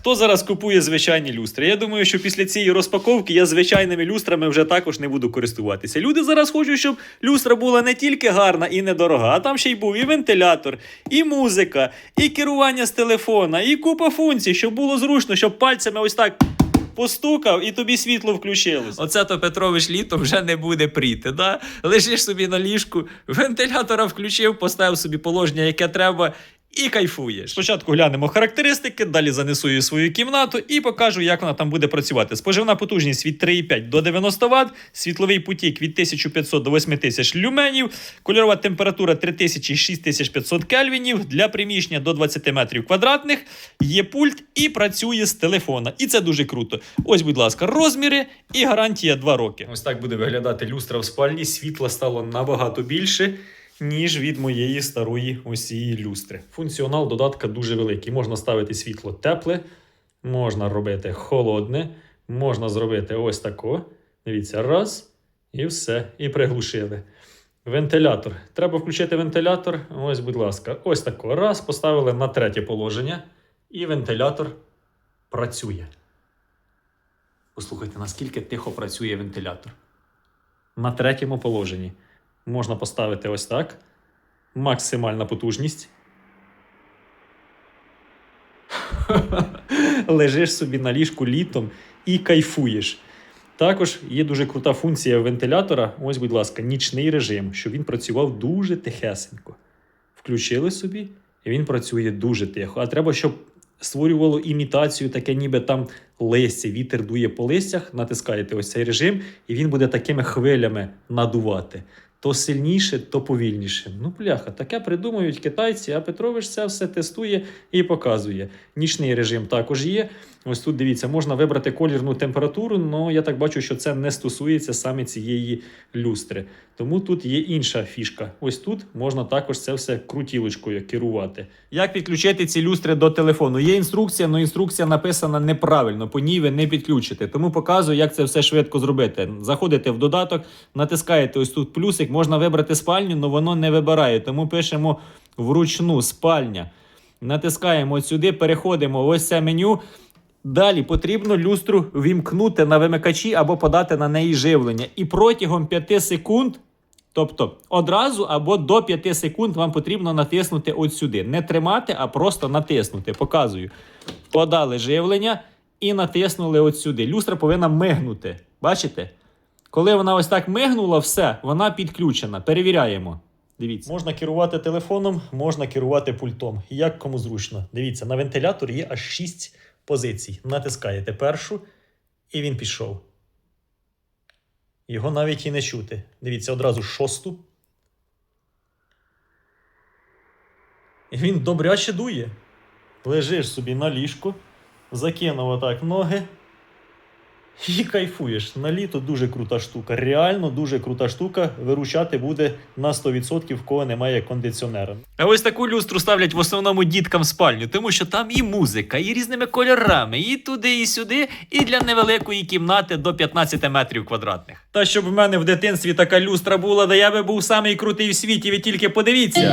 Хто зараз купує звичайні люстри? Я думаю, що після цієї розпаковки я звичайними люстрами вже також не буду користуватися. Люди зараз хочуть, щоб люстра була не тільки гарна і недорога, а там ще й був і вентилятор, і музика, і керування з телефона, і купа функцій, щоб було зручно, щоб пальцями ось так. Постукав і тобі світло включилось. Оце то Петрович літом вже не буде пріти. Да? Лежиш собі на ліжку, вентилятора включив, поставив собі положення, яке треба, і кайфуєш. Спочатку глянемо характеристики, далі занесу її в свою кімнату і покажу, як вона там буде працювати. Споживна потужність від 3,5 до 90 Вт, світловий потік від 1500 до 8000 люменів, кольорова температура 3000 6500 кельвінів, для приміщення до 20 метрів квадратних, є пульт і працює з телефона. І це дуже круто. Ось, будь ласка, розміри і гарантія 2 роки. Ось так буде виглядати люстра в спальні. Світла стало набагато більше ніж від моєї старої ось цієї люстри. Функціонал додатка дуже великий. Можна ставити світло тепле, можна робити холодне, можна зробити ось тако. Дивіться, раз, і все, і приглушили. Вентилятор. Треба включити вентилятор. Ось, будь ласка, ось тако. Раз, поставили на третє положення, і вентилятор працює. Послухайте, наскільки тихо працює вентилятор. На третьому положенні можна поставити ось так. Максимальна потужність. Лежиш собі на ліжку літом і кайфуєш. Також є дуже крута функція вентилятора. Ось, будь ласка, нічний режим, щоб він працював дуже тихесенько. Включили собі, і він працює дуже тихо. А треба, щоб створювало імітацію, таке ніби там листя, вітер дує по листях, натискаєте ось цей режим, і він буде такими хвилями надувати. То сильніше, то повільніше. Ну, бляха, таке придумують китайці, а Петрович це все тестує і показує. Нічний режим також є. Ось тут дивіться, можна вибрати колірну температуру, але я так бачу, що це не стосується саме цієї люстри. Тому тут є інша фішка. Ось тут можна також це все крутілочкою керувати. Як підключити ці люстри до телефону? Є інструкція, але інструкція написана неправильно, по ній ви не підключите. Тому показую, як це все швидко зробити. Заходите в додаток, натискаєте ось тут плюсик, можна вибрати спальню, але воно не вибирає. Тому пишемо вручну спальня. Натискаємо сюди, переходимо в ось це меню. Далі потрібно люстру вімкнути на вимикачі або подати на неї живлення. І протягом 5 секунд, тобто одразу або до 5 секунд, вам потрібно натиснути от сюди. Не тримати, а просто натиснути. Показую. Подали живлення і натиснули от сюди. Люстра повинна мигнути. Бачите? Коли вона ось так мигнула, все, вона підключена. Перевіряємо. Дивіться. Можна керувати телефоном, можна керувати пультом. Як кому зручно. Дивіться, на вентилятор є аж 6 позицій. Натискаєте першу, і він пішов. Його навіть і не чути. Дивіться, одразу шосту. І він добряче дує. Лежиш собі на ліжку, закинув отак ноги. І кайфуєш. На літо дуже крута штука. Реально дуже крута штука. Виручати буде на 100% в кого немає кондиціонера. А ось таку люстру ставлять в основному діткам в спальню, тому що там і музика, і різними кольорами, і туди, і сюди, і для невеликої кімнати до 15 метрів квадратних. Та щоб в мене в дитинстві така люстра була, да я би був самий крутий в світі. Ви тільки подивіться.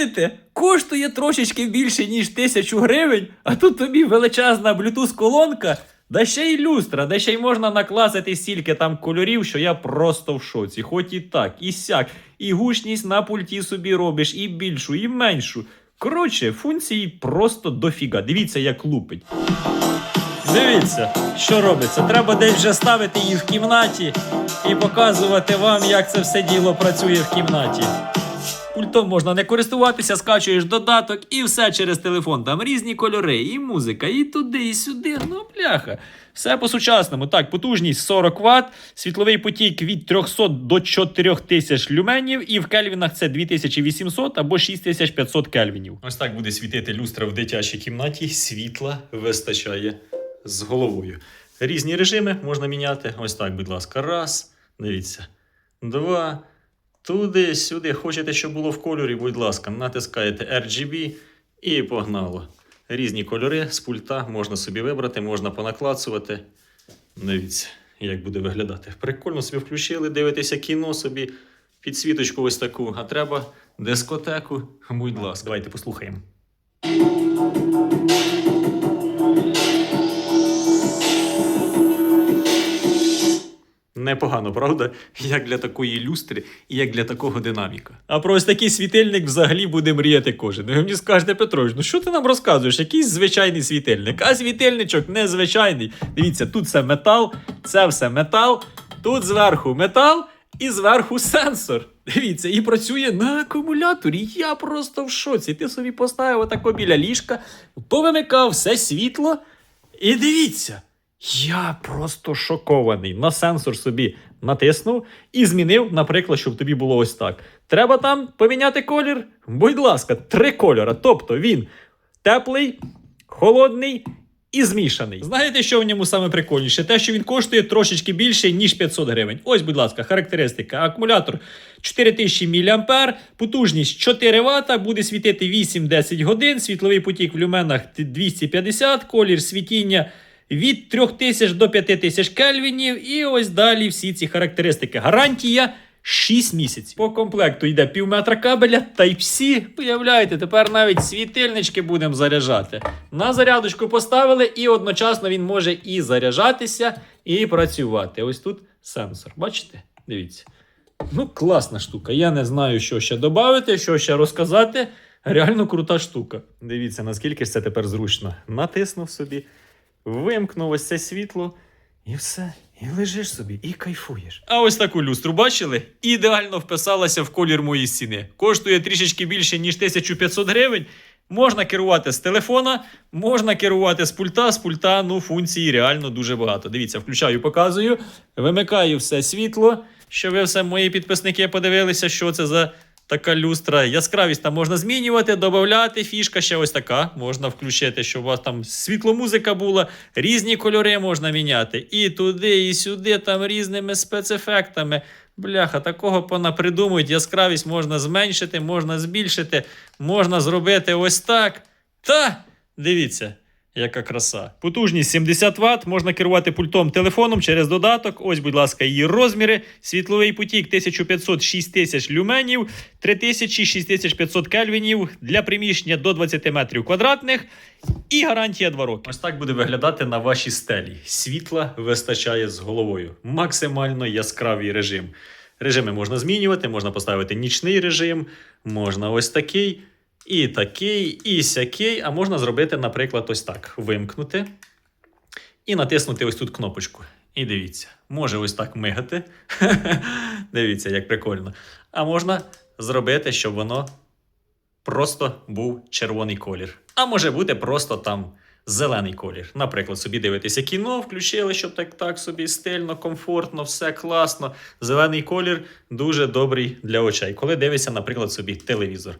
Уявляєте? Коштує трошечки більше, ніж тисячу гривень, а тут тобі величезна Bluetooth колонка, да ще й люстра, да ще й можна накласити стільки там кольорів, що я просто в шоці. Хоч і так, і сяк, і гучність на пульті собі робиш, і більшу, і меншу. Коротше, функції просто дофіга. Дивіться, як лупить. Дивіться, що робиться. Треба десь вже ставити її в кімнаті і показувати вам, як це все діло працює в кімнаті. Пультом можна не користуватися, скачуєш додаток і все через телефон. Там різні кольори, і музика, і туди, і сюди. Ну, бляха. Все по-сучасному. Так, потужність 40 Вт, світловий потік від 300 до 4000 люменів, і в кельвінах це 2800 або 6500 кельвінів. Ось так буде світити люстра в дитячій кімнаті. Світла вистачає з головою. Різні режими можна міняти. Ось так, будь ласка. Раз. Дивіться. Два. Туди, сюди. Хочете, щоб було в кольорі, будь ласка, натискаєте RGB і погнало. Різні кольори з пульта можна собі вибрати, можна понаклацувати. Дивіться, як буде виглядати. Прикольно собі включили, дивитеся кіно собі, підсвіточку ось таку. А треба дискотеку. Будь ласка, давайте послухаємо. Непогано, правда? Як для такої люстри і як для такого динаміка. А про ось такий світильник взагалі буде мріяти кожен. Ви мені скажете, Петрович, ну що ти нам розказуєш? Якийсь звичайний світильник, а світильничок незвичайний. Дивіться, тут все метал, це все метал, тут зверху метал і зверху сенсор. Дивіться, і працює на акумуляторі. Я просто в шоці. Ти собі поставив отако біля ліжка, повимикав все світло. І дивіться, я просто шокований. На сенсор собі натиснув і змінив, наприклад, щоб тобі було ось так. Треба там поміняти колір? Будь ласка, три кольори. Тобто він теплий, холодний і змішаний. Знаєте, що в ньому саме прикольніше? Те, що він коштує трошечки більше, ніж 500 гривень. Ось, будь ласка, характеристика. Акумулятор 4000 мА, потужність 4 Вт, буде світити 8-10 годин, світловий потік в люменах 250, колір світіння від 3000 до 5000 кельвінів. І ось далі всі ці характеристики. Гарантія 6 місяців. По комплекту йде пів метра кабеля Type-C. Уявляєте, тепер навіть світильнички будемо заряджати. На зарядочку поставили, і одночасно він може і заряджатися, і працювати. Ось тут сенсор. Бачите? Дивіться. Ну, класна штука. Я не знаю, що ще додати, що ще розказати. Реально крута штука. Дивіться, наскільки ж це тепер зручно. Натиснув собі, це світло, і все. І лежиш собі, і кайфуєш. А ось таку люстру бачили? Ідеально вписалася в колір моєї стіни. Коштує трішечки більше, ніж 1500 гривень. Можна керувати з телефона, можна керувати з пульта. З пульта ну, функцій реально дуже багато. Дивіться, включаю, показую, вимикаю все світло, щоб ви все мої підписники подивилися, що це за така люстра. Яскравість там можна змінювати, додати. Фішка ще ось така. Можна включити, щоб у вас там світломузика була, різні кольори можна міняти. І туди, і сюди, там різними спецефектами. Бляха, такого понапридумують. Яскравість можна зменшити, можна збільшити, можна зробити ось так. Та дивіться. Яка краса. Потужність 70 Вт, можна керувати пультом телефоном через додаток. Ось, будь ласка, її розміри. Світловий потік 1500-6000 люменів, 3000-6500 кельвінів для приміщення до 20 метрів квадратних. І гарантія 2 роки. Ось так буде виглядати на вашій стелі. Світла вистачає з головою. Максимально яскравий режим. Режими можна змінювати, можна поставити нічний режим, можна ось такий. І такий, і сякий, а можна зробити, наприклад, ось так: вимкнути і натиснути ось тут кнопочку. І дивіться, може ось так мигати. дивіться, як прикольно. А можна зробити, щоб воно просто був червоний колір. А може бути просто там зелений колір. Наприклад, собі дивитеся кіно, включили, щоб так, так собі стильно, комфортно, все класно. Зелений колір дуже добрий для очей. Коли дивишся, наприклад, собі телевізор.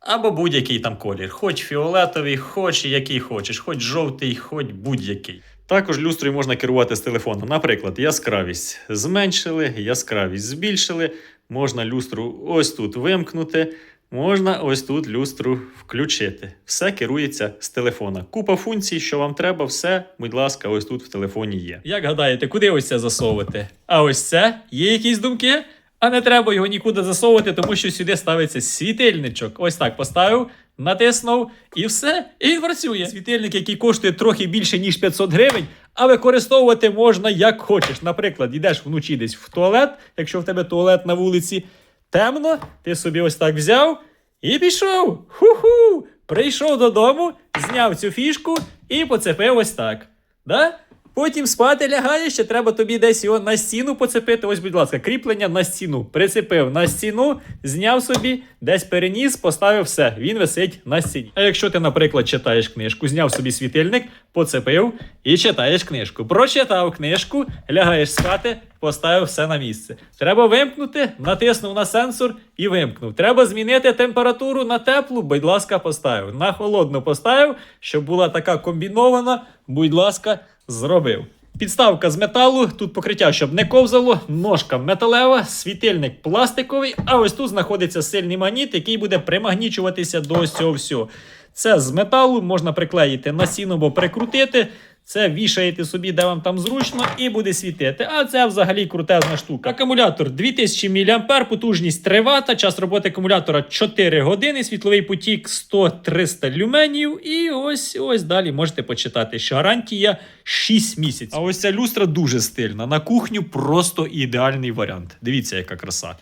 Або будь-який там колір, хоч фіолетовий, хоч який хочеш, хоч жовтий, хоч будь-який. Також люстрою можна керувати з телефону. Наприклад, яскравість зменшили, яскравість збільшили. Можна люстру ось тут вимкнути, можна ось тут люстру включити. Все керується з телефона. Купа функцій, що вам треба, все, будь ласка, ось тут в телефоні є. Як гадаєте, куди ось це засовувати? А ось це є якісь думки? А не треба його нікуди засовувати, тому що сюди ставиться світильничок. Ось так поставив, натиснув і все. І він працює. Світильник, який коштує трохи більше, ніж 500 гривень, а використовувати можна як хочеш. Наприклад, йдеш вночі десь в туалет, якщо в тебе туалет на вулиці темно, ти собі ось так взяв і пішов. Ху-ху! Прийшов додому, зняв цю фішку і поцепив ось так. Да? Потім спати лягаєш, ще треба тобі десь його на стіну поцепити. Ось, будь ласка, кріплення на стіну. Прицепив на стіну, зняв собі, десь переніс, поставив все. Він висить на стіні. А якщо ти, наприклад, читаєш книжку, зняв собі світильник, поцепив і читаєш книжку. Прочитав книжку, лягаєш спати, поставив все на місце. Треба вимкнути, натиснув на сенсор і вимкнув. Треба змінити температуру на теплу, будь ласка, поставив. На холодну поставив, щоб була така комбінована, будь ласка, зробив. Підставка з металу, тут покриття, щоб не ковзало, ножка металева, світильник пластиковий, а ось тут знаходиться сильний магніт, який буде примагнічуватися до цього всього. Це з металу, можна приклеїти на стіну або прикрутити. Це вішаєте собі, де вам там зручно, і буде світити. А це взагалі крутезна штука. Акумулятор 2000 мА, потужність 3 Вт, час роботи акумулятора 4 години, світловий потік 100-300 люменів. І ось ось далі можете почитати, що гарантія 6 місяців. А ось ця люстра дуже стильна. На кухню просто ідеальний варіант. Дивіться, яка краса.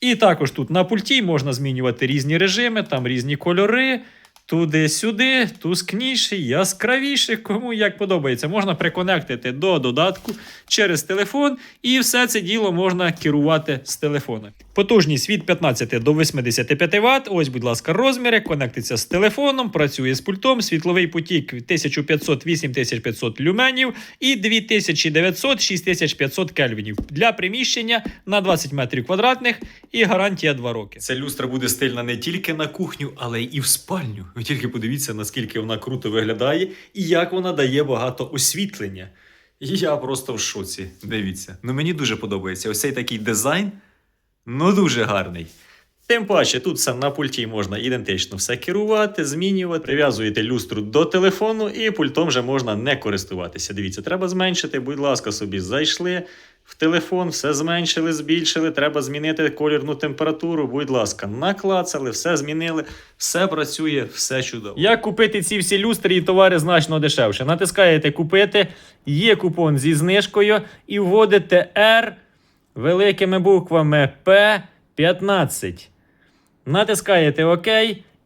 І також тут на пульті можна змінювати різні режими, там різні кольори. Туди-сюди, тускніше, яскравіше, кому як подобається. Можна приконектити до додатку через телефон, і все це діло можна керувати з телефона. Потужність від 15 до 85 Вт. Ось, будь ласка, розміри. Конектиться з телефоном, працює з пультом. Світловий потік 1500-8500 люменів і 2900-6500 кельвінів для приміщення на 20 метрів квадратних і гарантія 2 роки. Ця люстра буде стильна не тільки на кухню, але й в спальню. Ви тільки подивіться, наскільки вона круто виглядає і як вона дає багато освітлення. Я просто в шоці. Дивіться. Ну мені дуже подобається. Ось цей такий дизайн. Ну дуже гарний. Тим паче, тут все на пульті можна ідентично все керувати, змінювати. Прив'язуєте люстру до телефону, і пультом вже можна не користуватися. Дивіться, треба зменшити, будь ласка, собі зайшли в телефон, все зменшили, збільшили. Треба змінити колірну температуру. Будь ласка, наклацали, все змінили, все працює, все чудово. Як купити ці всі люстри і товари значно дешевше? Натискаєте купити, є купон зі знижкою і вводите R великими буквами P15. Натискаєте ОК,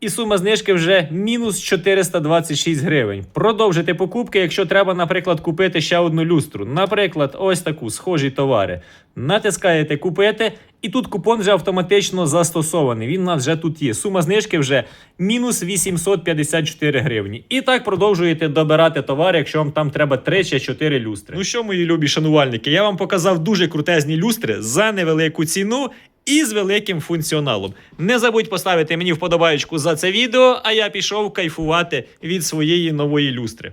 і сума знижки вже мінус 426 гривень. Продовжите покупки, якщо треба, наприклад, купити ще одну люстру. Наприклад, ось таку схожі товари. Натискаєте купити, і тут купон вже автоматично застосований. Він у нас вже тут є. Сума знижки вже мінус 854 гривні. І так продовжуєте добирати товари, якщо вам там треба 3 чи 4 люстри. Ну що, мої любі шанувальники, я вам показав дуже крутезні люстри за невелику ціну. І з великим функціоналом. Не забудь поставити мені вподобаєчку за це відео, а я пішов кайфувати від своєї нової люстри.